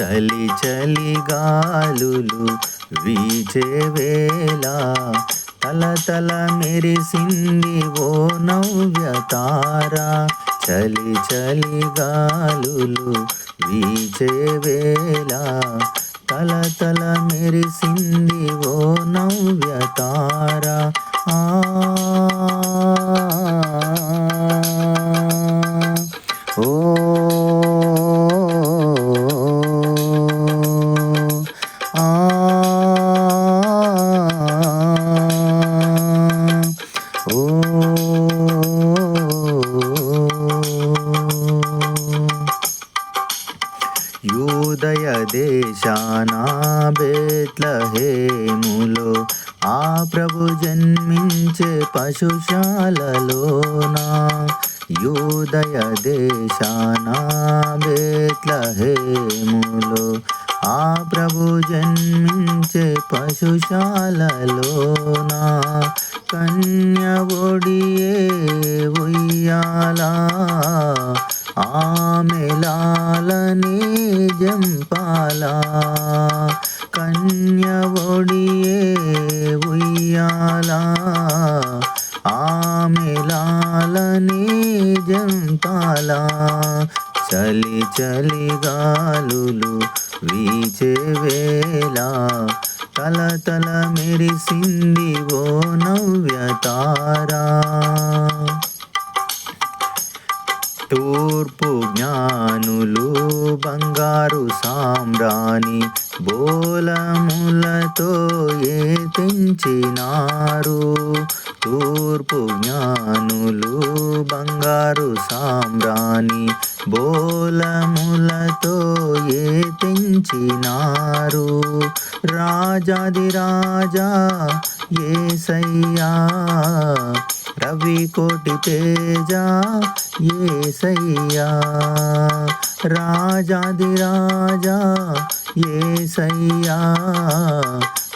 చలి చలి గాలులు వీచేవేళ తల తల మెరిసింది ఓ నవ్యతార చలి చలి గాలులు వీచేవేళ తల తల మెరిసింది ఓ నవ్యతార ఆ యూదయ దేశాన బేత్లహేములో ఆ ప్రభు జన్మించే పశుశాలలోనా? యూదయ దేశాన బేత్లహేములో ఆ ప్రభు జన్మించే పశుశాలలోనా? కన్య ఆమెలాలనే జంపాలా? కన్య ఒడియే ఉయ్యాలా? ఆమెలాలనే జంపాలా? చలి చలి గాలులు వీచే వేళ? తల తల మెరిసింది ఓ నవ్యతారా తూర్పు జ్ఞానులు బంగారు సామ్రాణి బోలములతో ఏ తూర్పు జ్ఞానులు బంగారు సామ్రాణి బోలములతో ఏ తెంచినారు రాజాది రాజా ఏసయ్యా రవి కోటి తేజ ఏసయ్యా. రాజాది రాజా ఏసయ్యా.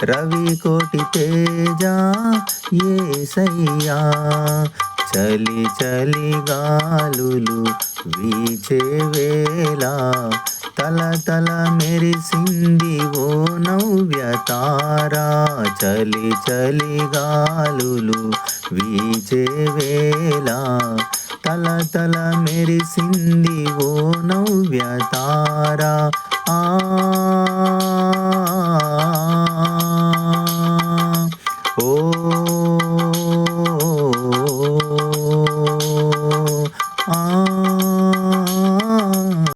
రవి కోటి తేజ ఏసయ్యా. చలి చలి గాలులు వీచే వేళ తల తల మెరిసింది ఓ నవ్య తారా. చలి చలి గాలులు వీచే వేళ. తల తల మెరిసింది ఓ నవ్య తారా. ఆ